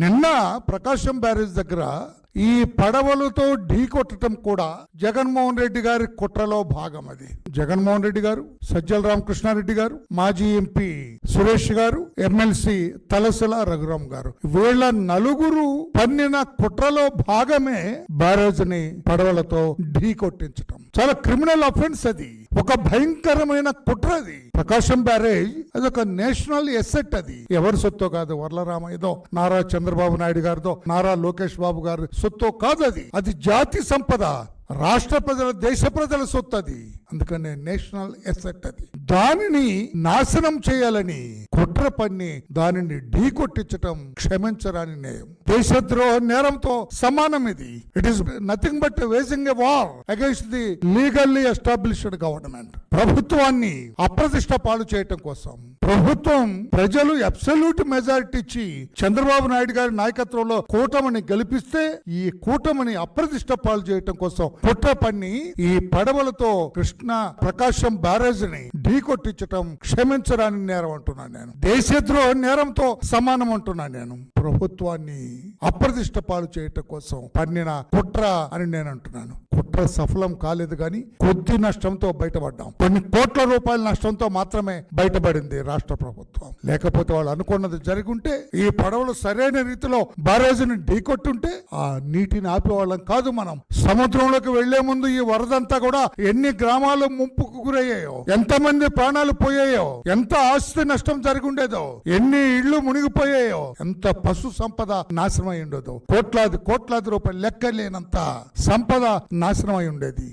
నిన్న ప్రకాశం బ్యారేజ్ దగ్గర ఈ పడవలతో ఢీ కొట్టడం కూడా జగన్మోహన్ రెడ్డి గారి కుట్రలో భాగం అది. జగన్మోహన్ రెడ్డి గారు సజ్జల రామకృష్ణారెడ్డి గారు మాజీ ఎంపీ సురేష్ గారు ఎమ్మెల్సీ తలసల రఘురాం గారు. వీళ్ళ నలుగురు పన్నిన కుట్రలో భాగమే బ్యారేజ్ని పడవలతో ఢీ కొట్టించటం. చాలా క్రిమినల్ అఫెన్స్ అది. ఒక భయంకరమైన కుట్ర అది. ప్రకాశం బ్యారేజ్ అది ఒక నేషనల్ ఎసెట్ అది. ఎవరి సొత్తో కాదు వర్లరామయ్యదో నారా చంద్రబాబు నాయుడు గారిదో నారా లోకేష్ బాబు గారి సొత్తో కాదు అది. అది జాతి సంపద రాష్ట్ర ప్రజల దేశ ప్రజల సొత్తు అది అందుకనే నేషనల్ ఎసెట్ అది. దానిని నాశనం చేయాలని కుట్ర పన్ని దానిని ఢీ కొట్టించటం క్షమించరాని నేయం దేశద్రోహ నేరంతో సమానం ఇది. It is nothing but waging a war against the legally established government ప్రభుత్వాన్ని అప్రతిష్ట పాలు చేయటం కోసం. ప్రభుత్వం ప్రజలు అబ్సల్యూట్ మెజారిటీ ఇచ్చి చంద్రబాబు నాయుడు గారి నాయకత్వంలో కూటమిని గెలిపిస్తే ఈ కూటమిని అప్రతిష్ట పాలు చేయటం కోసం కుట్ర పన్ని ఈ పడవలతో కృష్ణ ప్రకాశం బ్యారేజ్ని ఢీ కొట్టించటం క్షమించరాని నేరం అంటున్నాను నేను. దేశద్రోహ నేరంతో సమానం అంటున్నాను నేను. ప్రభుత్వాన్ని అప్రతిష్ట పాలు చేయటం కోసం పన్నిన కుట్ర అని నేను అంటున్నాను. కుట్ర సఫలం కాలేదు కానీ కొద్ది నష్టంతో బయటపడ్డాం. కొన్ని కోట్ల రూపాయల నష్టంతో మాత్రమే బయటపడింది రాష్ట్ర ప్రభుత్వం. లేకపోతే వాళ్ళు అనుకున్నది జరుగుంటే ఈ పడవలు సరైన రీతిలో బ్యారేజీని ఢీకొట్టుంటే ఆ నీటిని ఆపేవాళ్ళం కాదు మనం. సముద్రంలోకి వెళ్ళే ముందు ఈ వరదంతా కూడా ఎన్ని గ్రామాలు ముంపుకు గురయ్యాయో ఎంతమంది ప్రాణాలు పోయాయో ఎంత ఆస్తి నష్టం జరుగుండేదో ఎన్ని ఇళ్ళు మునిగిపోయాయో ఎంత పశు సంపద నాశనం అయి కోట్లాది కోట్లాది రూపాయలు లెక్కలేనంత సంపద నాశనం నాశనం అయి ఉండేది.